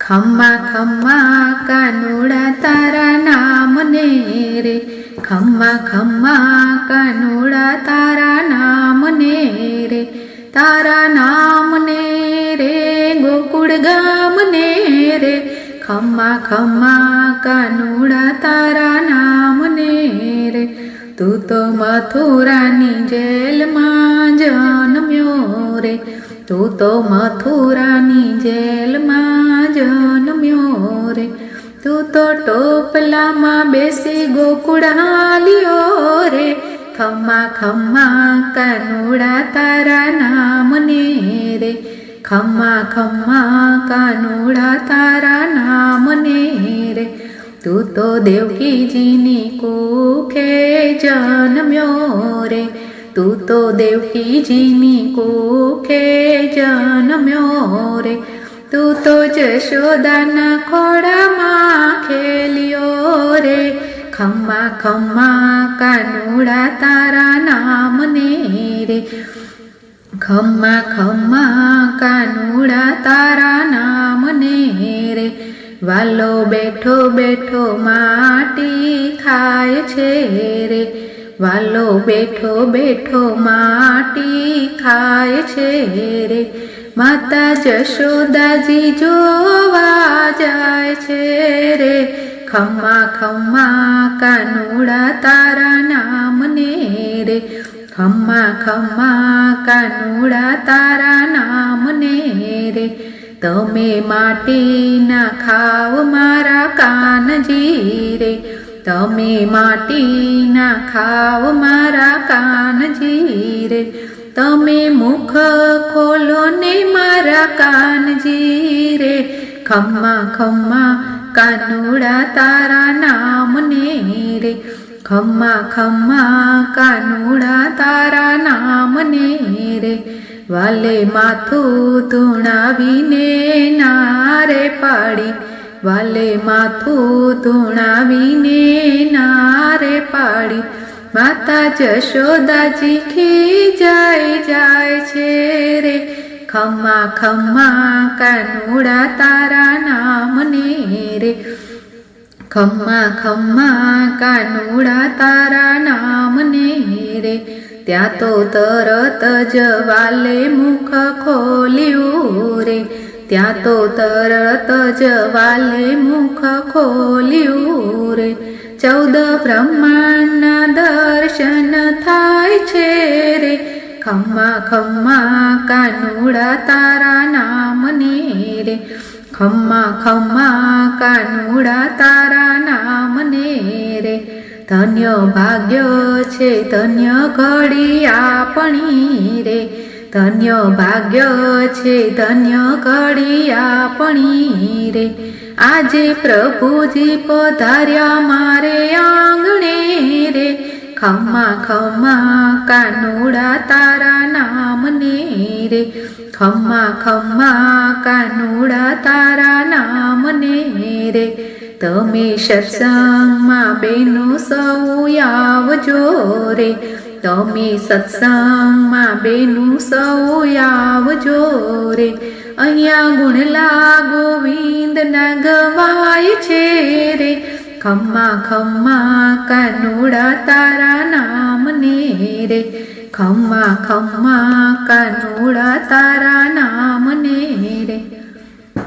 ખમ્મા ખમ્મા કાનુડા તારા નામને રે. ખમ્મા ખમ્મા કાનુડા તારા નામને રે. તારા નામને રે, ગોકુળ ગામને રે. ખમ્મા ખમ્મા કાનુડા તારા નામને રે. તું તો મથુરાની જેલમાં જન્મ્યો રે. તું તો મથુરાની જેલમાં જન્મ્યો રે. તું તો ટોપલામાં બેસી ગોકુળ હાલ્યો રે. ખમ્મા ખમ્મા કાનુડા તારા નામને રે. ખમ્મા ખમ્મા કાનુડા તારા નામને રે. તું તો દેવકીજીની કુખે જન્મ્યો રે. તું તો દેવકીજીની કુખે જન્મ્યો રે. તું તો જશોદાના ખોડામાં ખેલ્યો રે. ખમ્મા ખમ્મા કાનુડા તારા નામને રે. ખમ્મા ખમ્મા કાનુડા વાલો બેઠો બેઠો માટી ખાય છે રે. વાલો બેઠો બેઠો માટી ખાય છે રે. માતા જશોદાજી જોવા જાય છે રે. ખમ્મા ખમ્મા કાનુડા તારા નામને રે. ખમ્મા ખમ્મા કાનુડા તારા નામને રે. તમે માટીના ખાવ મારા કાનજી રે તમે માટીના ખાવ મારા કાનજી રે તમે મુખ ખોલો ને મારા કાનજી રે ખમ્મા ખમ્મા કાનુડા તારા નામને રે. ખમ્મા ખમ્મા કાનુડા તારા નામને રે વાલે માથું ધૂણાવીને નારે પાડી. વાલે માથું ધૂણાવીને નારે પાડી. માતા જશોદાજી ખીજાઈ જાય છે રે. ખમ્મા ખમ્મા કાનુડા તારા નામને રે. ખમ્મા ખમ્મા કાનુડા તારા નામને રે. ત્યાં તો તરત જ વાલે મુખ ખોલ્યું રે. ત્યાં તો તરત જ વાલે મુખ ખોલ્યું રે. ચૌદ બ્રહ્માંડના દર્શન થાય છે રે. ખમ્મા ખમ્મા કાનુડા તારા નામને રે. ખમ્મા ખમ્મા કાનુડા તારા ધન્ય ભાગ્ય છે, ધન્ય ઘડી આપણી રે. ધન્ય ભાગ્ય છે, ધન્ય ઘડી આપણી રે. આજે પ્રભુજી પધાર્યા મારે આંગણે રે. ખમા ખમા કાનુડા તારા નામને રે. ખમા ખમા કાનુડા તારા નામને રે. તમે સત્સંગમાં બેનો સૌ આવજો રે. તમે સત્સંગમાં બેનું સૌ આવજો રે. અહીંયા ગુણલા ગોવિંદના ગવાય છે રે. ખમ્મા ખમ્મા કાનુડા તારા નામને રે. ખમ્મા ખમ્મા કાનુડા તારા નામને રે